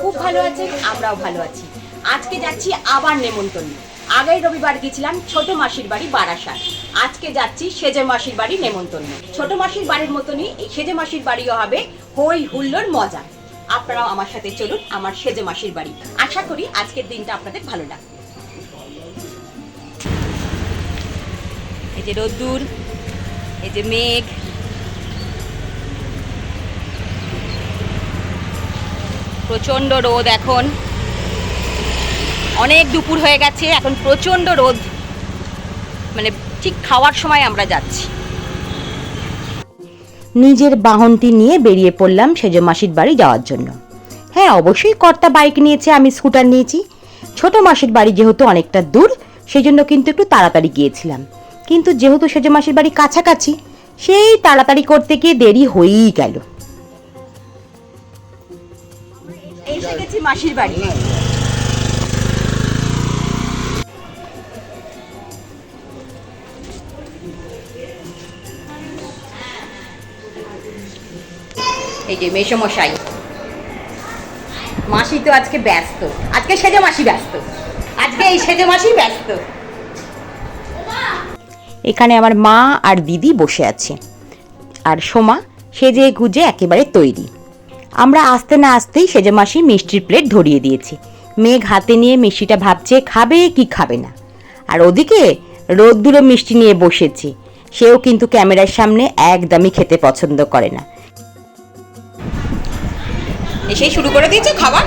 খুব ভালো আছেন আমরাও ভালো আছি। আজকে যাচ্ছি আবার নেমন্তন্ন। আগের রবিবার গেছিলাম ছোট মাসির বাড়ি বারাসাত। আজকে যাচ্ছি সেজে মাসির বাড়ি নেমন্তন্ন। ছোট মাসির বাড়ির মতনই এই সেজে মাসির বাড়িও হবে হই হুল্লোর মজা। আপনারাও আমার সাথে চলুন আমার সেজে মাসির বাড়ি। আশা করি আজকের দিনটা আপনাদের ভালো লাগবে। এই যে রোদ্দুর, এই যে মেঘ প্রচণ্ড রোদ এখন। অনেক দুপুর হয়ে গেছে, এখন প্রচণ্ড রোদ। মানে ঠিক খাওয়ার সময় আমরা যাচ্ছি। নিজের বাহনটি নিয়ে বেরিয়ে পড়লাম সেজ মাসির বাড়ি যাওয়ার জন্য। হ্যাঁ অবশ্যই কর্তা বাইক নিয়েছে, আমি স্কুটার নিয়েছি। ছোট মাসির বাড়ি যেহেতু অনেকটা দূর সেই জন্য কিন্তু একটু তাড়াতাড়ি গিয়েছিলাম। কিন্তু যেহেতু সেজ মাসির বাড়ি কাছাকাছি, সেই তাড়াতাড়ি করতে গিয়ে দেরি হয়েই গেল। এসে গেছি মাসির বাড়ি। এই যে মেসমশাই। মাসি তো আজকে ব্যস্ত। আজকে সেজে মাসি ব্যস্ত। আজকে এই সেজে মাসি ব্যস্ত। এখানে আমার মা আর দিদি বসে আছে। আর সোমা সেজে গুজে একেবারে তৈরি। আমরা আসতে না আসতেই সেজে মাসি মিষ্টির প্লেট ধরিয়ে দিয়েছি। মেঘ হাতে নিয়ে মিষ্টিটা ভাবছে, খাবে কি খাবে না। আর ওদিকে রোদ্দুরো মিষ্টি নিয়ে বসেছে। সেও কিন্তু ক্যামেরার সামনে একদমই খেতে পছন্দ করে না। এসেই শুরু করে দিয়েছে খাবার।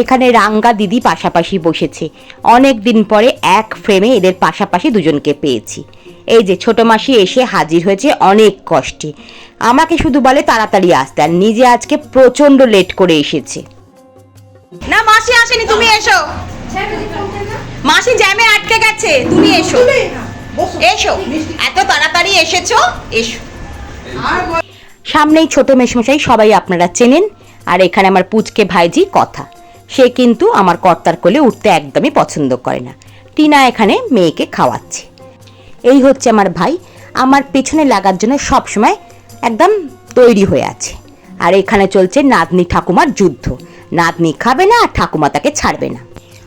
এখানে রাঙ্গা দিদি পাশাপাশি বসেছে। অনেক দিন পরে এক ফ্রেমে এদের পাশাপাশি দুজনকে পেয়েছি। এই যে ছোট মাসি এসে হাজির হয়েছে অনেক কষ্টে। আমাকে শুধু বলে তাড়াতাড়ি আসতে আর নিজে আজকে প্রচণ্ড লেট করে এসেছে। না মাসি আসেনি তুমি এসো। মাসি জ্যামে আটকে গেছে তুমি এসো। এসো এত তাড়াতাড়ি এসেছ এসো। সামনেই ছোট মেশমশাই সবাই আপনারা চেনেন আর এখানে আমার পুচকে ভাইজি কথা। সে কিন্তু আমার কর্তার কোলে উঠতে একদমই পছন্দ করে না। টিনা এখানে মেয়েকে খাওয়াচ্ছে। এই হচ্ছে আমার ভাই। আমার পেছনে লাগার জন্য সবসময় একদম তৈরি হয়ে আছে। আর এখানে চলছে নাতনি ঠাকুমার যুদ্ধ। নাতনি খাবে না আর ঠাকুমা তাকে ছাড়বে না।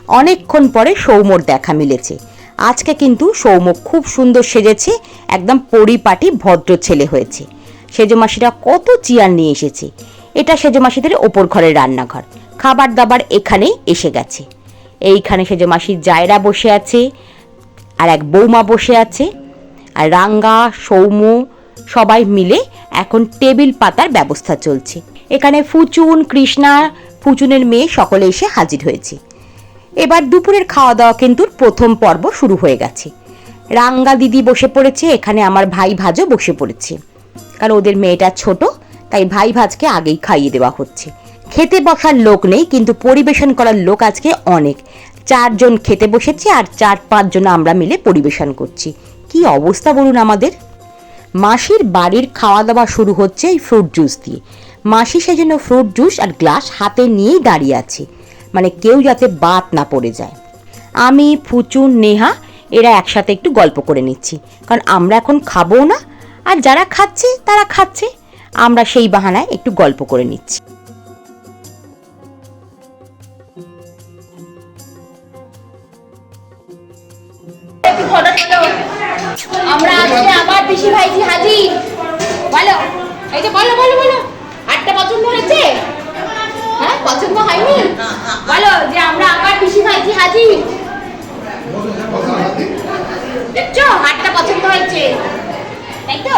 অনেকক্ষণ পরে সৌম্যর দেখা মিলেছে। আজকে কিন্তু সৌম্য খুব সুন্দর সেজেছে, একদম পরিপাটি ভদ্র ছেলে হয়েছে। সেজমাসিরা কত চেয়ার নিয়ে এসেছে। এটা সেজমাসিদের ওপর ঘরের রান্নাঘর। খাবার দাবার এখানেই এসে গেছে। এইখানে সেজমাসির জায়রা বসে আছে। আর এক বৌমা বসে আছে। আর রাঙ্গা, সৌম্য সবাই মিলে এখন টেবিল পাতার ব্যবস্থা চলছে। এখানে ফুচুন, কৃষ্ণা, ফুচুনের মেয়ে সকলে এসে হাজির হয়েছে। এবার দুপুরের খাওয়া দাওয়া কিন্তু প্রথম পর্ব শুরু হয়ে গেছে। রাঙ্গা দিদি বসে পড়েছে, এখানে আমার ভাই ভাজও বসে পড়েছে। কারণ ওদের মেয়েটা ছোট, তাই ভাই ভাজকে আগেই খাইয়ে দেওয়া হচ্ছে। খেতে বসার লোক নেই, কিন্তু পরিবেশন করার লোক আজকে অনেক। চারজন খেতে বসেছি আর চার পাঁচজন আমরা মিলে পরিবেশন করছি। কি অবস্থা বলুন আমাদের? মাসির বাড়ির খাওয়া দাওয়া শুরু হচ্ছে এই ফ্রুট জুস দিয়ে। মাসি সেজন্য ফ্রুট জুস আর গ্লাস হাতে নিয়েই দাঁড়িয়ে আছে। মানে কেউ যাতে বাদ না পড়ে যায়। আমি ফুচুন নেহা, এরা একসাথে একটু গল্প করে নিচ্ছি। কারণ আমরা এখন খাব না, আর যারা খাচ্ছে তারা খাচ্ছে। আমরা সেই বাহানায় একটু গল্প করে নিচ্ছি। আমরা আজকে আবার পিসি ভাইজি বলো। এই যে বলো বলো বলো। আটটা পছন্দ হয়েছে? হ্যাঁ পছন্দ হয়নি? বলো যে আমরা পিসি ভাইজি দেখছ পছন্দ হয়েছে। তাই তো?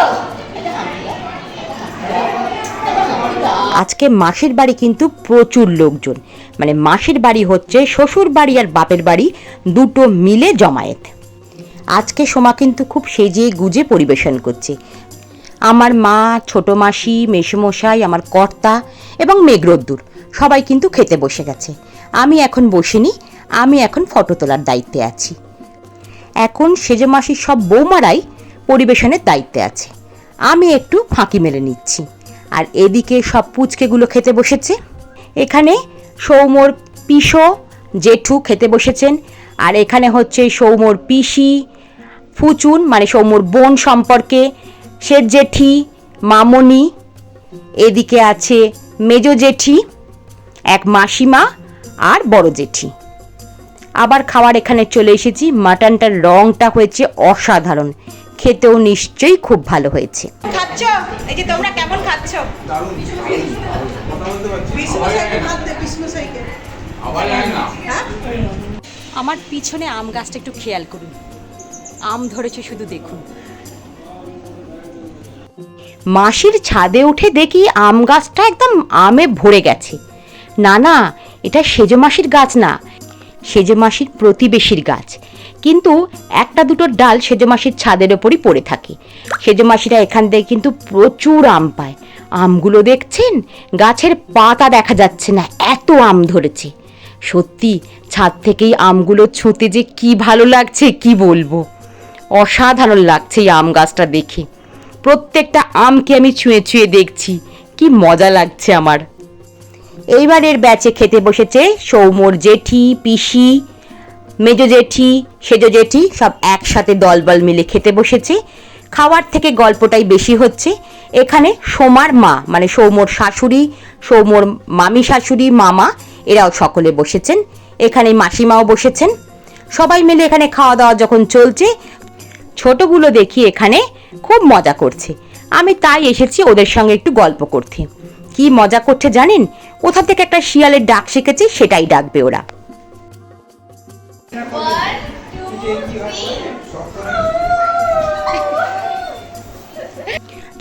আজকে মাসির বাড়ি কিন্তু প্রচুর লোকজন। মানে মাসির বাড়ি হচ্ছে শ্বশুর বাড়ি আর বাপের বাড়ি দুটো মিলে জমায়েত। আজকে সোমা কিন্তু খুব সেজে গুজে পরিবেশন করছে। আমার মা, ছোট মাসি, মেসমশাই, আমার কর্তা এবং মেঘরদ্দুর সবাই কিন্তু খেতে বসে গেছে। আমি এখন বসিনি, আমি এখন ফটো তোলার দায়িত্বে আছি। এখন সেজে মাসির সব বৌমারাই পরিবেশনের দায়িত্বে আছে। আমি একটু ফাঁকি মেরে নিচ্ছি। আর এদিকে সব পুচকেগুলো খেতে বসেছে। এখানে সৌমর পিসো, জেঠু খেতে বসেছেন। আর এখানে হচ্ছে সৌমর পিসি ফুচুন মানে সৌমুর বোন সম্পর্কে শেঠ জেঠি মামনি এদিকে আছে মেজ জেঠি এক মাসিমা আর বড় জেঠি। আবার খাবার এখানে চলে এসেছি মাটনটার রংটা হয়েছে অসাধারণ খেতেও নিশ্চয়ই খুব ভালো হয়েছে। খাচ্ছ? এই যে তোমরা কেমন খাচ্ছ? হ্যাঁ? আমার পিছনে আম গাছটা একটু খেয়াল করুন। আম ধরেছে শুধু দেখুন। মাসির ছাদে উঠে দেখি আম গাছটা একদম আমে ভরে গেছে। না না, এটা সেজো মাসির গাছ না, সেজো মাসির প্রতিবেশীর গাছ। কিন্তু একটা দুটো ডাল সেজো মাসির ছাদের ওপরই পড়ে থাকে। সেজো মাসিরা এখান থেকে কিন্তু প্রচুর আম পায়। আমগুলো দেখছেন? গাছের পাতা দেখা যাচ্ছে না, এত আম ধরেছে। সত্যি, ছাদ থেকেই আমগুলো ছুঁতে যে কি ভালো লাগছে, কি বলব? অসাধারণ লাগছে এই আম গাছটা দেখে। প্রত্যেকটা আমকে আমি ছুঁয়ে ছুঁয়ে দেখছি, কি মজা লাগছে আমার। এইবারের ব্যাচে খেতে বসেছে সৌমর জেঠি, পিসি, মেজো জেঠি, সেজো জেঠি, সব একসাথে দলবল মিলে খেতে বসেছে। খাওয়ার থেকে গল্পটাই বেশি হচ্ছে। এখানে সোমার মা মানে সৌমর শাশুড়ি, সৌমর মামি শাশুড়ি, মামা, এরাও সকলে বসেছেন। এখানে মাসিমাও বসেছেন। সবাই মিলে এখানে খাওয়া দাওয়া যখন চলছে ছোটগুলো দেখি এখানে খুব মজা করছে। আমি তাই এসেছি ওদের সঙ্গে একটু গল্প করতে। কি মজা করছে জানেন? কোথা থেকে একটা শিয়ালের ডাক শিখেছি সেটাই ডাকবে ওরা।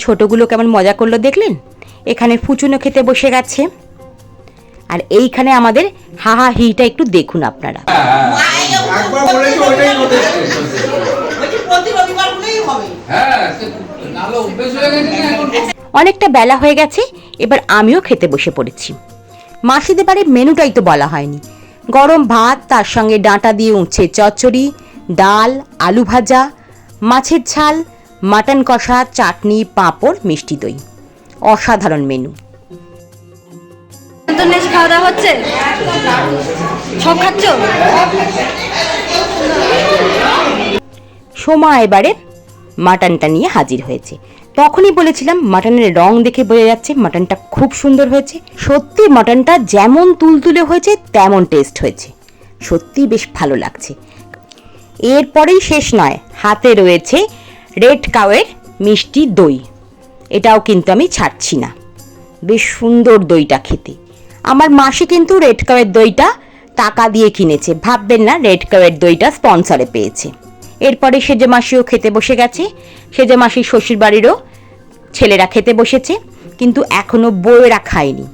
ছোটগুলো কেমন মজা করল দেখলেন? এখানে ফুচুনো খেতে বসে গেছে। আর এইখানে আমাদের হাহা হিটা একটু দেখুন আপনারা। প্রতি রবিবার হলেই হবে। হ্যাঁ সে অভ্যেস হয়ে গেছে এখন? অনেকটা বেলা হয়ে গেছে এবার আমিও খেতে বসে পড়েছি। মাসিদের বাড়ির মেনুটাই তো বলা হয়নি। গরম ভাত তার সঙ্গে ডাঁটা দিয়ে উঁচে চচ্চড়ি ডাল আলু ভাজা মাছের ঝাল মাটন কষা চাটনি পাঁপড় মিষ্টি দই। অসাধারণ মেনু। খাওয়া দাওয়া হচ্ছে? সব খাচ্ছ? সোমা এবারে মাটনটা নিয়ে হাজির হয়েছে। তখনই বলেছিলাম, মাটনের রং দেখে বোঝা যাচ্ছে, মাটনটা খুব সুন্দর হয়েছে। সত্যি মাটনটা যেমন তুলতুলে হয়েছে, তেমন টেস্ট হয়েছে। সত্যি বেশ ভালো লাগছে। এরপরেই শেষ নয়, হাতে রয়েছে রেড কাউয়ের মিষ্টি দই। এটাও কিন্তু আমি ছাড়ছি না। বেশ সুন্দর দইটা খেতে। আমার মাসি কিন্তু রেড কাউয়ের দইটা টাকা দিয়ে কিনেছে, ভাববেন না, রেড কাউয়ের দইটা স্পন্সরে পেয়েছে। এরপরে সেজে মাসিও খেতে বসে গেছে। সেজে মাসির শ্বশুর বাড়িরও ছেলেরা খেতে বসেছে, কিন্তু এখনও বউয়েরা খায়নি।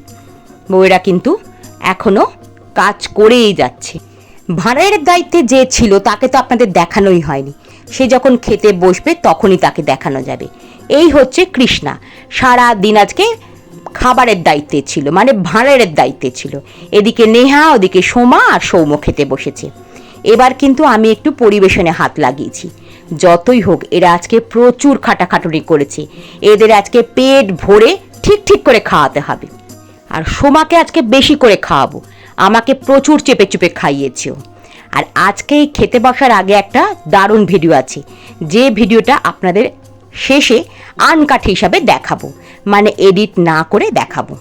বউয়েরা কিন্তু এখনও কাজ করেই যাচ্ছে। ভাঁড়ের দায়িত্বে যে ছিল তাকে তো আপনাদের দেখানোই হয়নি। সে যখন খেতে বসবে তখনই তাকে দেখানো যাবে। এই হচ্ছে কৃষ্ণা। সারা দিন আজকে খাবারের দায়িত্বে ছিল মানে ভাঁড়ের দায়িত্বে ছিল। এদিকে নেহা, ওদিকে সোমা আর সৌম খেতে বসেছে। এবার কিন্তু আমি একটু পরিবেশনে হাত লাগিয়েছি। যতই হোক, এরা আজকে প্রচুর খাটাখাটুনি করেছে। এদের আজকে পেট ভরে ঠিক ঠিক করে খাওয়াতে হবে। আর সোমাকে আজকে বেশি করে খাওয়াবো। আমাকে প্রচুর চেপে চেপে খাইয়েছেও। আর আজকে এই খেতে বসার আগে একটা দারুণ ভিডিও আছে। যে ভিডিওটা আপনাদের শেষে আনকাট হিসাবে দেখাবো। মানে এডিট না করে দেখাবো।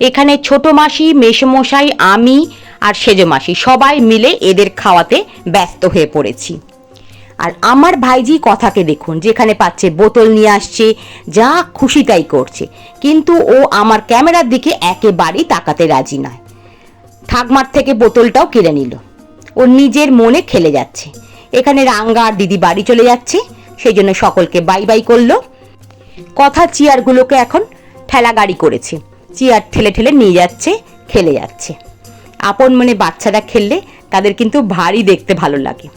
এখানে ছোট মাসি, মেসমশাই, আমি আর সেজো মাসি, সবাই মিলে এদের খাওয়াতে ব্যস্ত হয়ে পড়েছি। আর আমার ভাইজি কথাকে দেখুন, যেখানে পাচ্ছে বোতল নিয়ে আসছে, যা খুশি তাই করছে। কিন্তু ও আমার ক্যামেরার দিকে একেবারেই তাকাতে রাজি নয়। ঠাকমার থেকে বোতলটাও কিনে নিল। ও নিজের মনে খেলে যাচ্ছে। এখানে রাঙ্গা আর দিদি বাড়ি চলে যাচ্ছে সেই জন্য সকলকে বাই বাই করল। কথা চেয়ারগুলোকে এখন ঠেলা গাড়ি করেছে। চেয়ার ঠেলে ঠেলে নিয়ে যাচ্ছে, খেলে যাচ্ছে। আপন মনে বাচ্চারা খেললে তাদের কিন্তু ভারী দেখতে ভালো লাগে।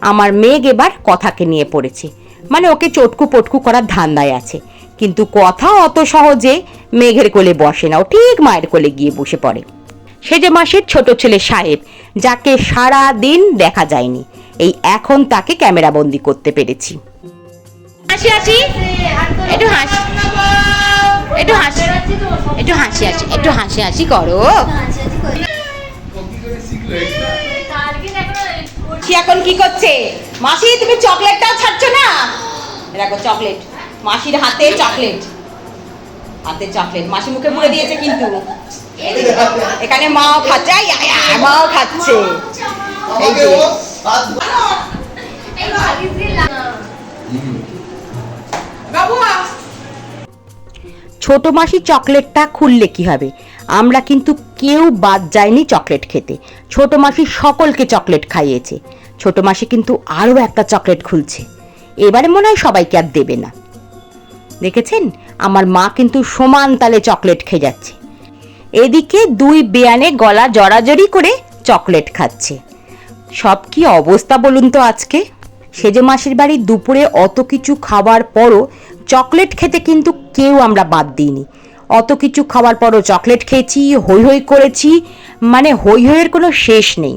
আমার মেঘ এবার কথাকে নিয়ে পড়েছে। মানে ওকে চটকু পটকু করার ধান্দায় আছে। কিন্তু কথা অত সহজে মেঘের কোলে বসে না। ও ঠিক মায়ের কোলে গিয়ে বসে পড়ে। সেজে মাসের ছোট ছেলে সাহেব, যাকে সারা দিন দেখা যায়নি। এই এখন তাকে ক্যামেরাবন্দি করতে পেরেছি। হাসি হাসি একটু হাসি। একটু হাসি একটু হাসি হাসি একটু হাসি হাসি করো। এখন কি করছে? মাসি, তুমি চকলেটটাও ছাড়ছ না? দেখো, চকলেট। মাসির হাতে চকলেট। হাতে চকলেট। মাসি মুখে পুরে দিয়েছে কিন্তু। এখানে মাও খাচ্ছে মাও খাচ্ছে। যে। ছোট মাসি চকলেটটা খুললে কি হবে? আমরা কিন্তু কেউ বাদ যায়নি চকলেট খেতে। ছোট মাসি সকলকে চকলেট খাইয়েছে। ছোট মাসি কিন্তু আরও একটা চকলেট খুলছে। এবারে মনে হয় সবাইকে আর দেবে না। দেখেছেন? আমার মা কিন্তু সমান তালে চকলেট খেয়ে যাচ্ছে। এদিকে দুই বেয়ানে গলা জড়াজড়ি করে চকলেট খাচ্ছে। সব কি অবস্থা বলুন তো আজকে? সেজে মাসির বাড়ি দুপুরে অত কিছু খাওয়ার পরও চকলেট খেতে কিন্তু কেউ আমরা বাদ দিইনি। অত কিছু খাওয়ার পরও চকলেট খেয়েছি হই হই করেছি মানে হই হইয়ের কোনো শেষ নেই।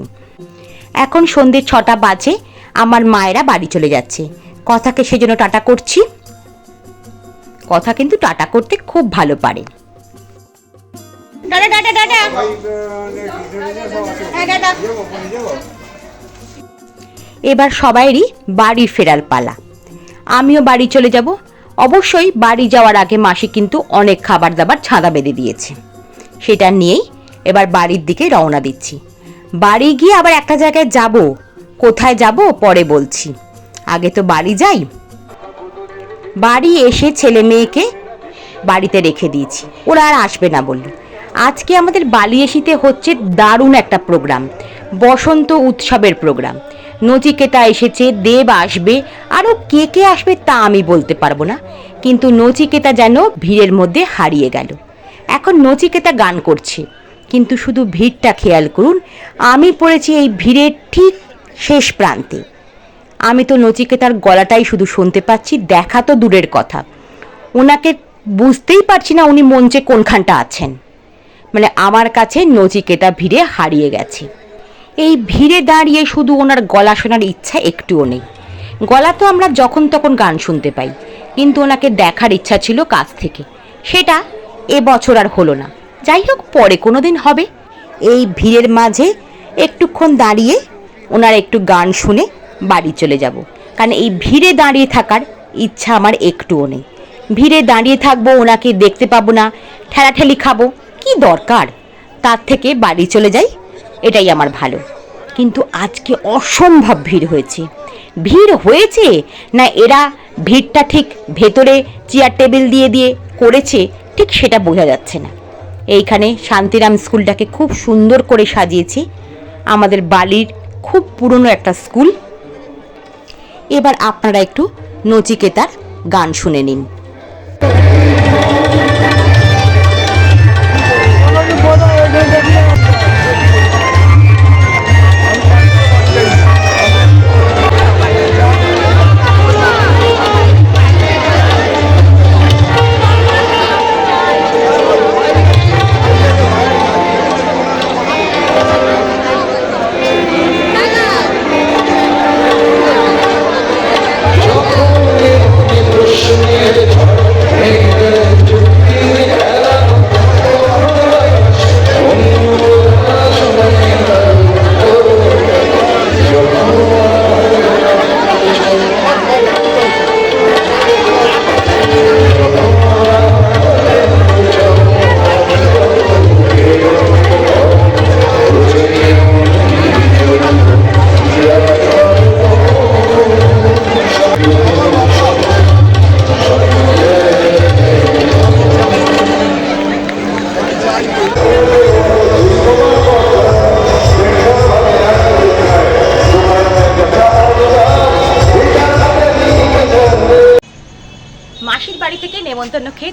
এখন সন্ধ্যে ছটা বাজে আমার মায়েরা বাড়ি চলে যাচ্ছে। কথাকে সেজন্য টাটা করছি। কথা কিন্তু টাটা করতে খুব ভালো পারে। হ্যাঁ এবার সবাইরই বাড়ি ফেরার পালা। আমিও বাড়ি চলে যাব। অবশ্যই বাড়ি যাওয়ার আগে মাসি কিন্তু অনেক খাবার দাবার ছাদা বেঁধে দিয়েছে। সেটা নিয়েই এবার বাড়ির দিকে রওনা দিচ্ছি। বাড়ি গিয়ে আবার একটা জায়গায় যাব। কোথায় যাব পরে বলছি। আগে তো বাড়ি যাই। বাড়ি এসে ছেলে মেয়েকে বাড়িতে রেখে দিয়েছি। ওরা আর আসবে না বলল। আজকে আমাদের বালিয়েশিতে হচ্ছে দারুণ একটা প্রোগ্রাম। বসন্ত উৎসবের প্রোগ্রাম। নচিকেতা এসেছে, দেব আসবে। আরও কে কে আসবে তা আমি বলতে পারব না। কিন্তু নচিকেতা যেন ভিড়ের মধ্যে হারিয়ে গেল। এখন নচিকেতা গান করছে। কিন্তু শুধু ভিড়টা খেয়াল করুন, আমি পড়েছি এই ভিড়ের ঠিক শেষ প্রান্তে। আমি তো নচিকেতার গলাটাই শুধু শুনতে পাচ্ছি, দেখা তো দূরের কথা। ওনাকে বুঝতেই পারছি না উনি মঞ্চে কোনখানটা আছেন। মানে আমার কাছে নচিকেতা ভিড়ে হারিয়ে গেছে। এই ভিড়ে দাঁড়িয়ে শুধু ওনার গলা শোনার ইচ্ছা একটুও নেই। গলা তো আমরা যখন তখন গান শুনতে পাই, কিন্তু ওনাকে দেখার ইচ্ছা ছিল কাছ থেকে। সেটা এ বছর আর হলো না। যাই হোক, পরে কোনো দিন হবে। এই ভিড়ের মাঝে একটুক্ষণ দাঁড়িয়ে ওনার একটু গান শুনে বাড়ি চলে যাব। কারণ এই ভিড়ে দাঁড়িয়ে থাকার ইচ্ছা আমার একটুও নেই। ভিড়ে দাঁড়িয়ে থাকব, ওনাকে দেখতে পাবো না, ঠেলাঠেলি খাব, কি দরকার? তার থেকে বাড়ি চলে যাই। এটাই আমার ভালো। কিন্তু আজকে অসম্ভব ভিড় হয়েছে। ভিড় হয়েছে না এরা ভিড়টা ঠিক ভেতরে চেয়ার টেবিল দিয়ে দিয়ে করেছে, ঠিক সেটা বোঝা যাচ্ছে না। এইখানে শান্তিরাম স্কুলটাকে খুব সুন্দর করে সাজিয়েছে। আমাদের বালির খুব পুরনো একটা স্কুল। এবার আপনারা একটু নচিকেতার গান শুনে নিন। মাসির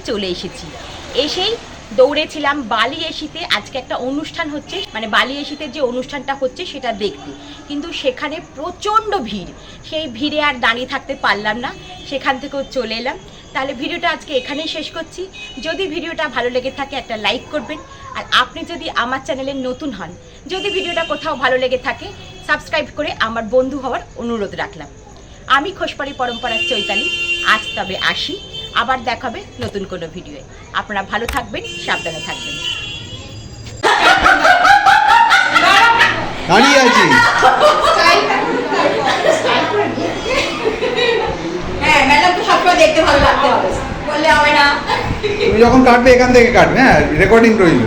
চলে এসেছি। এসেই দৌড়েছিলাম বালি এসিতে। আজকে একটা অনুষ্ঠান হচ্ছে। মানে বালি এসিতে যে অনুষ্ঠানটা হচ্ছে সেটা দেখতে। কিন্তু সেখানে প্রচণ্ড ভিড়। সেই ভিড়ে আর দাঁড়িয়ে থাকতে পারলাম না। সেখান থেকেও চলে এলাম। তাহলে ভিডিওটা আজকে এখানেই শেষ করছি। যদি ভিডিওটা ভালো লেগে থাকে, একটা লাইক করবেন। আর আপনি যদি আমার চ্যানেলে নতুন হন, যদি ভিডিওটা কোথাও ভালো লেগে থাকে, সাবস্ক্রাইব করে আমার বন্ধু হওয়ার অনুরোধ রাখলাম। আমি খোসপাড়ি পরম্পরার চৈতালি। আজ তবে আসি। আবার দেখাবে নতুন কোনো ভিডিওয়ে। আপনারা ভালো থাকবেন সাবধানে থাকবেন। দাঁড়িয়ে আছি। হ্যাঁ দেখতে ভালো লাগতে হবে। বললে হবে না। তুমি যখন কাটবে এখান থেকে কাটবে হ্যাঁ রেকর্ডিং রইল।